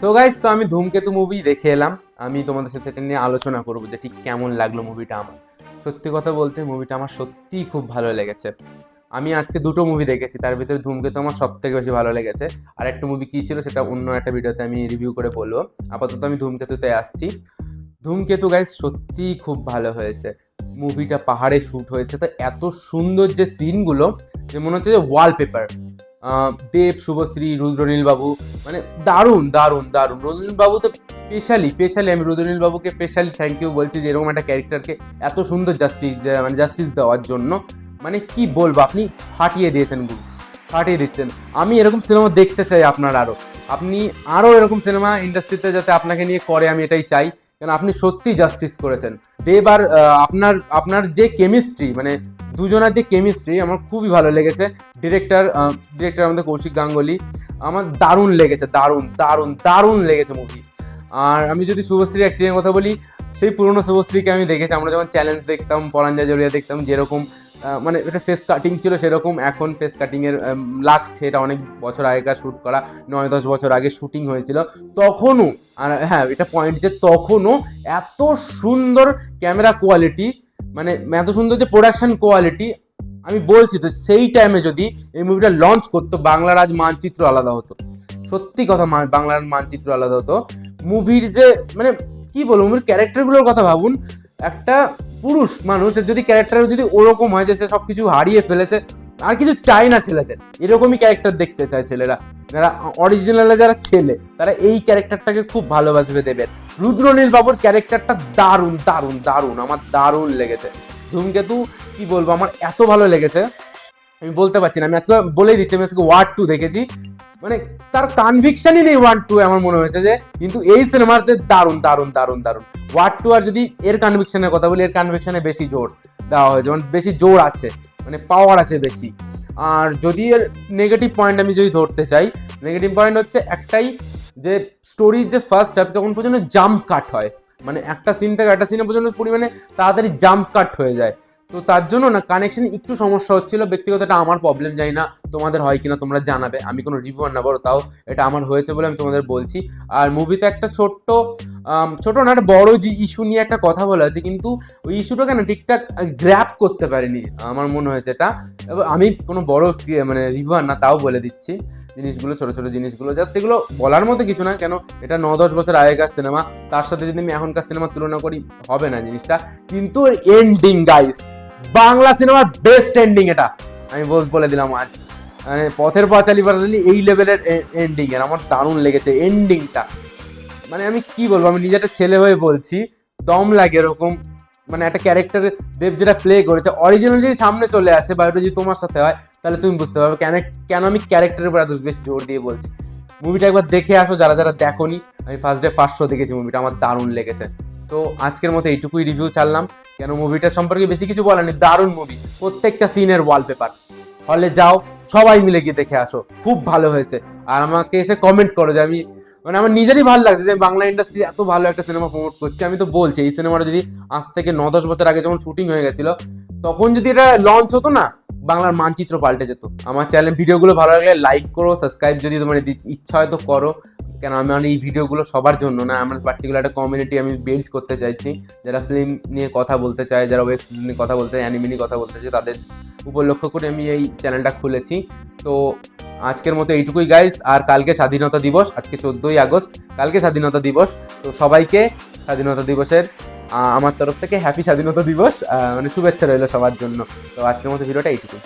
So guys তো আমি ধূমকেতু মুভি দেখে এলাম। আমি তোমাদের সাথে এটা নিয়ে আলোচনা করব যে ঠিক কেমন লাগল মুভিটা আমার। সত্যি কথা বলতে মুভিটা আমার সত্যিই খুব ভালো লেগেছে। আমি আজকে দুটো মুভি দেখেছি, তার ভিতরে ধূমকেতু আমার সব থেকে বেশি ভালো লেগেছে। আর একটা মুভি কী ছিল সেটা অন্য একটা ভিডিওতে আমি রিভিউ করে বলব। আপাতত আমি ধূমকেতুতে আসছি। ধূমকেতু গাইজ সত্যিই খুব ভালো হয়েছে। মুভিটা পাহাড়ে শ্যুট হয়েছে। তো এত সুন্দর যে সিনগুলো যে মনে হচ্ছে যে ওয়ালপেপার দেব, শুভশ্রী রুদ্রনীল বাবু মানে দারুণ দারুণ দারুণ। রুদ্রনীল বাবু তো স্পেশালি স্পেশালি আমি রুদ্রনীল বাবুকে স্পেশালি থ্যাংক ইউ বলছি যে এরকম একটা ক্যারেক্টারকে এত সুন্দর জাস্টিস মানে জাস্টিস দেওয়ার জন্য। মানে কি বলব, আপনি ফাটিয়ে দিয়েছেন গুরু, ফাটিয়ে দিচ্ছেন। আমি এরকম সিনেমা দেখতে চাই আপনার আরও আপনি আরও এরকম সিনেমা ইন্ডাস্ট্রিতে যাতে আপনাকে নিয়ে করে, আমি এটাই চাই। কারণ আপনি সত্যিই জাস্টিস করেছেন। দেব আর আপনার আপনার যে কেমিস্ট্রি মানে দুজনের যে কেমিস্ট্রি আমার খুবই ভালো লেগেছে। ডিরেক্টর ডিরেক্টর আমাদের কৌশিক গাঙ্গুলি, আমার দারুণ লেগেছে, দারুণ দারুণ দারুণ লেগেছে মুভি আর আমি যদি শুভশ্রী অ্যাক্টিংয়ের কথা বলি, সেই পুরনো শুভশ্রীকে আমি দেখেছি, আমরা যখন চ্যালেঞ্জ দেখতাম পরাঞ্জা জড়িয়ে দেখতাম, যেরকম মানে এটা ফেস কাটিং ছিল সেরকম, এখন ফেস কাটিংয়ের লাগছে, এটা অনেক বছর আগেকার শ্যুট করা, নয় দশ বছর আগে শ্যুটিং হয়েছিল। তখনও, আর হ্যাঁ এটা পয়েন্ট যে তখনও এত সুন্দর ক্যামেরা কোয়ালিটি মানে এত সুন্দর যে প্রোডাকশন কোয়ালিটি আমি বলছি তো সেই টাইমে যদি এই মুভিটা লঞ্চ করতো, বাংলার আজ মানচিত্র আলাদা হতো। সত্যি কথা বাংলার মানচিত্র আলাদা হতো। মুভির যে মানে কি বলব মুভির ক্যারেক্টারগুলোর কথা ভাবুন, একটা পুরুষ মানুষের যদি ক্যারেক্টার যদি ওরকম হয় যে সে সব কিছু হারিয়ে ফেলেছে আর কিছু চায় না ছেলেদের। এরকমই ক্যারেক্টার দেখতে চায় ছেলেরা। যারা অরিজিনালে যারা ছেলে, তারা এই ক্যারেক্টারটাকে খুব ভালোবাসবে দেবেন রুদ্রনীল বাবুর ক্যারেক্টারটা দারুণ দারুণ দারুণ। আমার দারুণ লেগেছে। ধূমকেতু, কি বলব, আমার এত ভালো লেগেছে। আমি বলতে পারছি না, আমি আজকে বলেই দিচ্ছি, আমি আজকে ওয়ার্ড টু দেখেছি। মানে তার কনভিকশনই নেই ওয়ান টু আমার মনে হয়েছে যে, কিন্তু এই সিনেমাতে দারুণ দারুণ দারুণ দারুণ। ওয়ার্ড টু আর যদি এর কনভিকশনের কথা বলি, এর কনভিকশনে বেশি জোর দেওয়া হয়েছে মানে বেশি জোর আছে। মানে পাওয়ার আছে বেশি। আর যদি এর নেগেটিভ পয়েন্ট আমি যদি ধরতে চাই নেগেটিভ পয়েন্ট হচ্ছে একটাই যে স্টোরির যে ফার্স্ট হাফ যখন পর্যন্ত জাম্প কাট হয় মানে একটা সিন থেকে একটা সিনে পর্যন্ত পরিমাণে তাড়াতাড়ি জাম্প কাট হয়ে যায়। তো তার জন্য না কানেকশন একটু সমস্যা হচ্ছিল ব্যক্তিগত এটা আমার প্রবলেম জানি না, তোমাদের হয় কিনা তোমরা জানাবে। আমি কোনো রিভিউ না, বড় তাও এটা আমার হয়েছে বলে আমি তোমাদের বলছি। আর মুভিতে একটা ছোট্ট ছোট না, একটা বড় যে ইস্যু নিয়ে একটা কথা বলা আছে, কিন্তু ওই ইস্যুটাকে না ঠিকঠাক গ্র্যাপ করতে পারিনি, আমার মনে হয়েছে এটা। আমি কোনো বড় মানে রিভিউয়ার না, তাও বলে দিচ্ছি। জিনিসগুলো, ছোটো ছোটো জিনিসগুলো জাস্ট এগুলো বলার মতো কিছু না, কেন এটা ন দশ বছর আগেকার সিনেমা তার সাথে যদি আমি এখনকার সিনেমার তুলনা করি, হবে না জিনিসটা। কিন্তু এন্ডিং গাইস বাংলা সিনেমার বেস্ট এন্ডিং এটা। আমি বলে দিলাম আজ। মানে পথের পাঁচালি পাঁচালি এই লেভেলের এন্ডিং এর। আমার দারুণ লেগেছে এন্ডিংটা মানে আমি কি বলব, আমি নিজেটা ছেলে হয়ে বলছি, দম লাগে এরকম। মানে একটা ক্যারেক্টার দেব যেটা প্লে করেছে। অরিজিনাল যদি সামনে চলে আসে বা যদি তোমার সাথে হয়, তাহলে তুমি বুঝতে পারবে কেন কেন আমি ক্যারেক্টারের উপর এত বেশি জোর দিয়ে বলছি। মুভিটা একবার দেখে আসো, যারা যারা দেখোনি, আমি ফার্স্ট ডে ফার্স্ট শো দেখেছি মুভিটা আমার দারুণ লেগেছে। তো আজকের মতো এইটুকুই রিভিউ ছাড়লাম। কেন মুভিটার সম্পর্কে বেশি কিছু বলার নেই, দারুণ মুভি প্রত্যেকটা সিনের ওয়ালপেপার হলে যাও, সবাই মিলে গিয়ে দেখে আসো। খুব ভালো হয়েছে। আর আমাকে এসে কমেন্ট করো যে আমি মানে আমার নিজেরই ভালো লাগছে যে বাংলা ইন্ডাস্ট্রি এত ভালো একটা সিনেমা প্রমোট করছে। আমি তো বলছি, এই সিনেমাটা যদি আজ থেকে ন দশ বছর আগে যখন শুটিং হয়ে গেছিল, তখন যদি এটা লঞ্চ হতো না, বাংলার মানচিত্র পাল্টে যেত। আমার চ্যানেল ভিডিওগুলো ভালো লাগলে লাইক করো সাবস্ক্রাইব যদি তোমার ইচ- ইচ্ছা হয় তো করো। কেন আমি আমার এই ভিডিওগুলো সবার জন্য না, আমার পার্টিকুলার একটা কমিউনিটি আমি বিল্ড করতে চাইছি। যারা ফিল্ম নিয়ে কথা বলতে চায়, যারা ওয়েব সিরিজ নিয়ে কথা বলতে চায় অ্যানিমে নিয়ে কথা বলতে চায়, তাদের উপলক্ষ করে আমি এই চ্যানেলটা খুলেছি। তো আজকের মতো এইটুকুই গাইজ আর কালকে স্বাধীনতা দিবস, আজকে চোদ্দোই আগস্ট, কালকে স্বাধীনতা দিবস। তো সবাইকে স্বাধীনতা দিবসের আমার তরফ থেকে হ্যাপি স্বাধীনতা দিবস মানে শুভেচ্ছা রইল সবার জন্য। তো আজকের মতো ভিডিওটা এইটুকুই।